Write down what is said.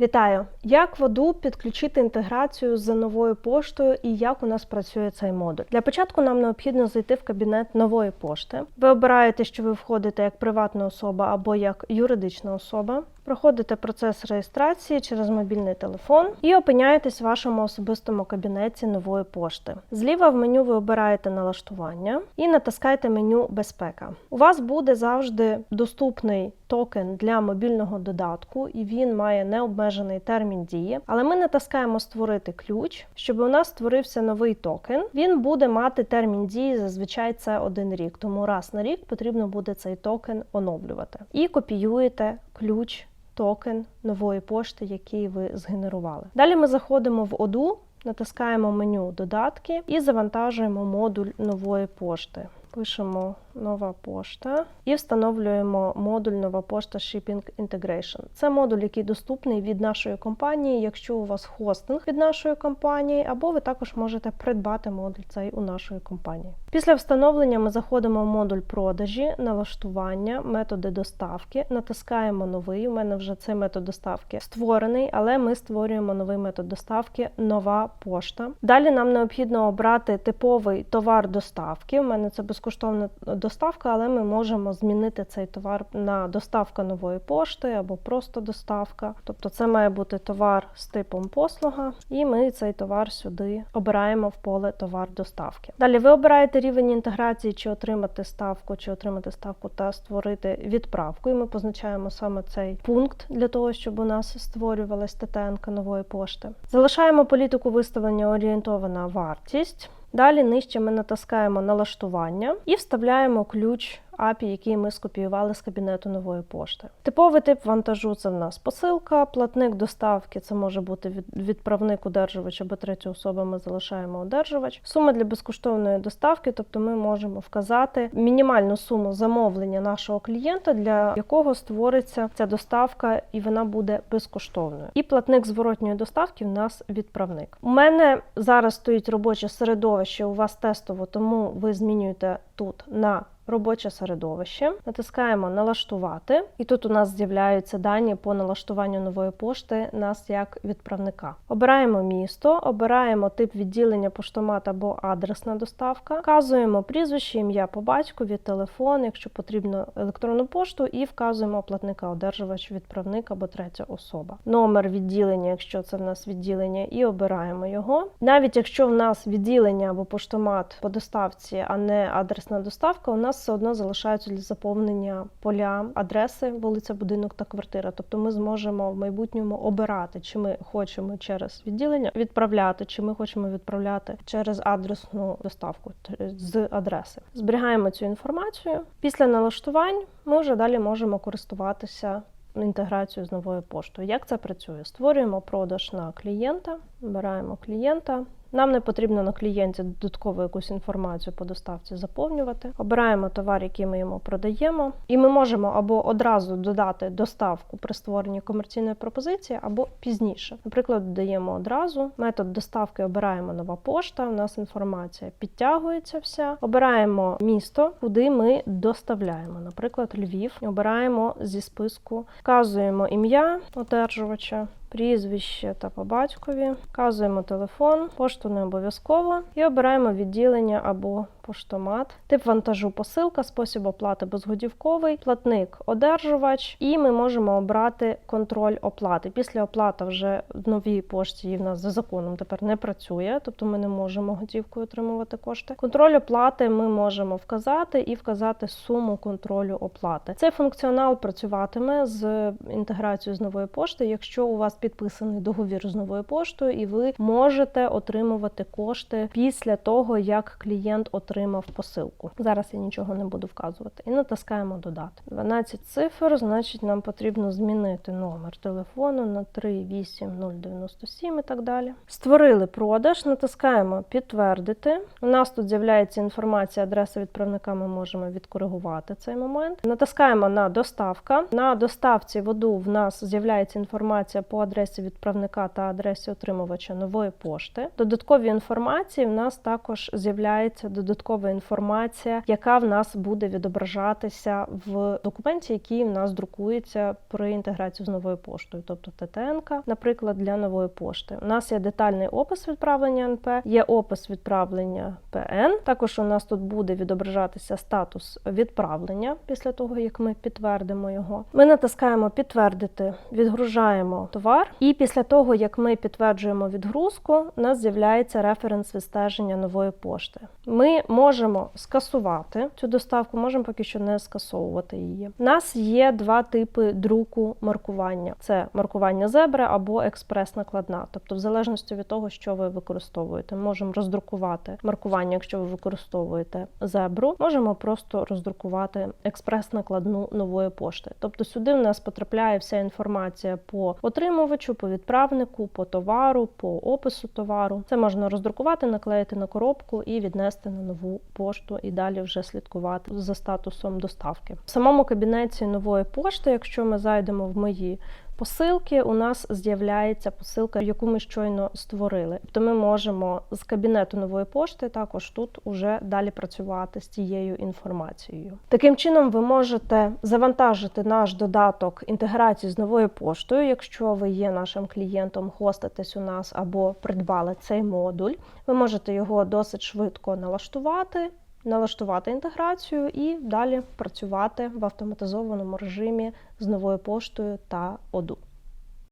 Вітаю! Як воду підключити інтеграцію з новою поштою і як у нас працює цей модуль? Для початку нам необхідно зайти в кабінет нової пошти. Ви обираєте, що ви входите як приватна особа або як юридична особа. Проходите процес реєстрації через мобільний телефон і опиняєтесь в вашому особистому кабінеті нової пошти. Зліва в меню ви обираєте налаштування і натискаєте меню Безпека. У вас буде завжди доступний токен для мобільного додатку, і він має необмежений термін дії. Але ми натискаємо Створити ключ, щоб у нас створився новий токен. Він буде мати термін дії, зазвичай це один рік. Тому раз на рік потрібно буде цей токен оновлювати. І копіюєте ключ токен нової пошти, який ви згенерували. Далі ми заходимо в оду, натискаємо меню Додатки і завантажуємо модуль нової пошти. Пишемо нова пошта і встановлюємо модуль нова пошта Shipping Integration. Це модуль, який доступний від нашої компанії, якщо у вас хостинг від нашої компанії, або ви також можете придбати модуль цей у нашої компанії. Після встановлення ми заходимо в модуль продажі, налаштування, методи доставки, натискаємо новий. У мене вже цей метод доставки створений, але ми створюємо новий метод доставки нова пошта. Далі нам необхідно обрати типовий товар доставки. У мене це безкоштовна доставка, але ми можемо змінити цей товар на доставка нової пошти або просто доставка. Тобто це має бути товар з типом послуга, і ми цей товар сюди обираємо в поле товар доставки. Далі ви обираєте рівень інтеграції, чи отримати ставку, чи отримати ставку та створити відправку. І ми позначаємо саме цей пункт для того, щоб у нас створювалась ТТН нової пошти. Залишаємо політику виставлення орієнтована вартість. Далі нижче ми натискаємо налаштування і вставляємо ключ API, який ми скопіювали з кабінету нової пошти. Типовий тип вантажу це в нас посилка, платник доставки це може бути відправник, одержувач або третя особа. Ми залишаємо одержувач. Сума для безкоштовної доставки, тобто ми можемо вказати мінімальну суму замовлення нашого клієнта, для якого створиться ця доставка, і вона буде безкоштовною. І платник зворотньої доставки в нас відправник. У мене зараз стоїть робоче середовище. У вас тестово, тому ви змінюєте тут на робоче середовище, натискаємо налаштувати, і тут у нас з'являються дані по налаштуванню нової пошти нас як відправника. Обираємо місто, обираємо тип відділення поштомат або адресна доставка, вказуємо прізвище, ім'я по батькові, телефон, якщо потрібно електронну пошту, і вказуємо платника, одержувач, відправник або третя особа. Номер відділення, якщо це в нас відділення, і обираємо його. Навіть якщо в нас відділення або поштомат по доставці, а не адресна доставка, у нас все одно залишаються для заповнення поля адреси, вулиця, будинок та квартира. Тобто ми зможемо в майбутньому обирати, чи ми хочемо через відділення відправляти, чи ми хочемо відправляти через адресну доставку з адреси. Зберігаємо цю інформацію. Після налаштувань ми вже далі можемо користуватися. Інтеграцію з новою поштою. Як це працює? Створюємо продаж на клієнта, обираємо клієнта, нам не потрібно на клієнті додаткову якусь інформацію по доставці заповнювати. Обираємо товар, який ми йому продаємо, і ми можемо або одразу додати доставку при створенні комерційної пропозиції, або пізніше. Наприклад, додаємо одразу. Метод доставки обираємо нова пошта. У нас інформація підтягується вся. Обираємо місто, куди ми доставляємо. Наприклад, Львів. Обираємо зі списку, вказуємо ім'я одержувача прізвище та по батькові, вказуємо телефон, пошту не обов'язково і обираємо відділення або поштомат, тип вантажу посилка, спосіб оплати безготівковий, платник одержувач, і ми можемо обрати контроль оплати. Після оплати вже в новій пошті в нас за законом тепер не працює, тобто ми не можемо готівкою отримувати кошти. Контроль оплати ми можемо вказати і вказати суму контролю оплати. Цей функціонал працюватиме з інтеграцією з нової пошти, якщо у вас підписаний договір з новою поштою, і ви можете отримувати кошти після того, як клієнт отримав посилку. Зараз я нічого не буду вказувати. І натискаємо додати. 12 цифр, значить, нам потрібно змінити номер телефону на 38097 і так далі. Створили продаж, натискаємо підтвердити. У нас тут з'являється інформація, адреси відправника. Ми можемо відкоригувати цей момент. Натискаємо на доставка. На доставці воду в нас з'являється інформація по адресі адресі відправника та адресі отримувача нової пошти. Додаткові інформації в нас також з'являється додаткова інформація, яка в нас буде відображатися в документі, який в нас друкується при інтеграції з новою поштою, тобто ТТНК, наприклад, для нової пошти. У нас є детальний опис відправлення НП, є опис відправлення ПН. Також у нас тут буде відображатися статус відправлення після того, як ми підтвердимо його. Ми натискаємо підтвердити, відгружаємо товар, і після того, як ми підтверджуємо відгрузку, у нас з'являється референс відстеження нової пошти. Ми можемо скасувати цю доставку, можемо поки що не скасовувати її. У нас є два типи друку маркування: це маркування зебра або експрес-накладна. Тобто, в залежності від того, що ви використовуєте, можемо роздрукувати маркування, якщо ви використовуєте зебру, можемо просто роздрукувати експрес-накладну нової пошти. Тобто сюди в нас потрапляє вся інформація по отримувачу, по відправнику, по товару, по опису товару. Це можна роздрукувати, наклеїти на коробку і віднести на нову пошту, і далі вже слідкувати за статусом доставки. В самому кабінеті нової пошти, якщо ми зайдемо в мої посилки, у нас з'являється посилка, яку ми щойно створили. Тобто ми можемо з кабінету нової пошти також тут уже далі працювати з тією інформацією. Таким чином, ви можете завантажити наш додаток інтеграції з новою поштою, якщо ви є нашим клієнтом, хоститесь у нас або придбали цей модуль. Ви можете його досить швидко налаштувати. Налаштувати інтеграцію і далі працювати в автоматизованому режимі з новою поштою та оду.